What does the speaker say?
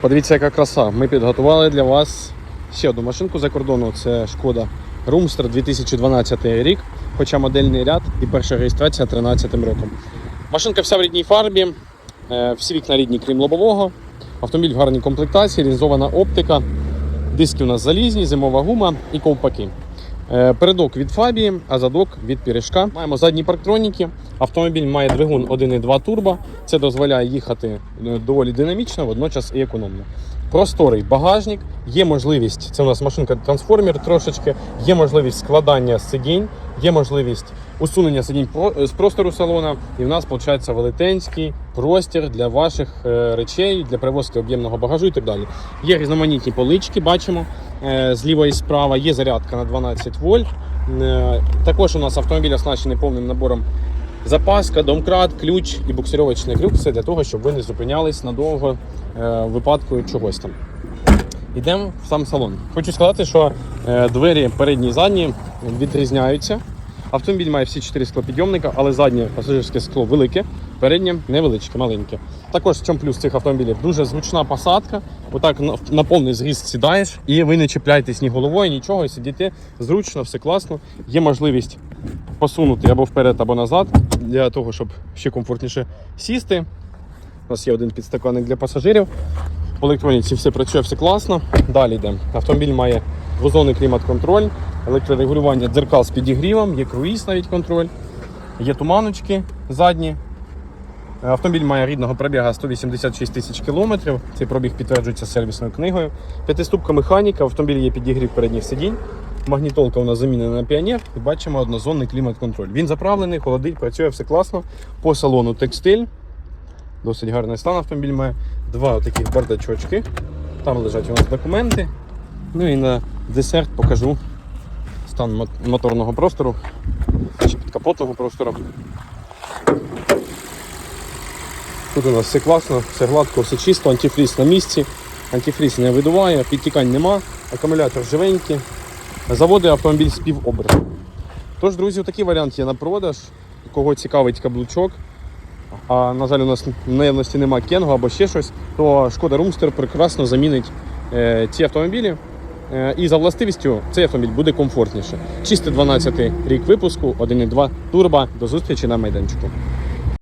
Подивіться, яка краса. Ми підготували для вас ще одну машинку за кордону. Це шкода Roomster 2012 рік, хоча модельний ряд і перша реєстрація 13 роком. Машинка вся в рідній фарбі, е, всі вікна рідні, крім лобового. Автомобіль в гарній комплектації, лінзована оптика, диски у нас залізні, зимова гума і ковпаки. Е, Передок від Фабії, а задок від Пірішка. Маємо задні парктроніки. Автомобіль має двигун 1.2 турбо. Це дозволяє їхати е, доволі динамічно, водночас і економно. Просторий багажник, є можливість, це у нас машинка трансформер трошечки, є можливість складання сидінь, є можливість усунення сидінь про- з простору салона. І в нас виходить велетенський простір для ваших е, речей, для перевозки об'ємного багажу і так далі. Є різноманітні полички, бачимо е, зліва і справа, є зарядка на 12 вольт. Е, Також у нас автомобіль оснащений повним набором запаска, домкрат, ключ і буксировочний крюк. Все для того, щоб ви не зупинялись надовго е, в випадку чогось там. Йдемо в сам салон. Хочу сказати, що е, двері передні і задні відрізняються. Автомобіль має всі чотири склопідйомника, але заднє пасажирське скло велике, переднє невеличке, маленьке. Також в чому плюс цих автомобілів дуже зручна посадка. Отак на, повний зріст сідаєш, і ви не чіпляєтесь ні головою, нічого, і сидите зручно, все класно. Є можливість посунути або вперед, або назад, для того, щоб ще комфортніше сісти. У нас є один підстаканник для пасажирів. В електроніці все працює, все класно. Далі йдемо. Автомобіль має двозонний клімат-контроль, електрорегулювання дзеркал з підігрівом, є круїз навіть контроль, є туманочки задні. Автомобіль має рідного пробіга 186 тисяч кілометрів. Цей пробіг підтверджується сервісною книгою. П'ятиступка механіка, в автомобілі є підігрів передніх сидінь. Магнітолка у нас замінена на піонер і бачимо однозонний клімат-контроль. Він заправлений, холодить, працює все класно. По салону текстиль. Досить гарний стан автомобіль має. Два таких бардачочки. Там лежать у нас документи. Ну і на десерт покажу стан моторного простору чи підкапотного простору. Тут у нас все класно, все гладко, все чисто, антифріз на місці. Антифріз не видуває, підтікань нема, акумулятор живенький. Заводить автомобіль з півоберту. Тож, друзі, такий варіант є на продаж. Кого цікавить каблучок, а на жаль, у нас в наявності нема Кенго або ще щось, то шкода Румстер прекрасно замінить е, ці автомобілі. Е, і за властивістю цей автомобіль буде комфортніше. Чистий 12 рік випуску, 1.2 турбо. До зустрічі на майданчику.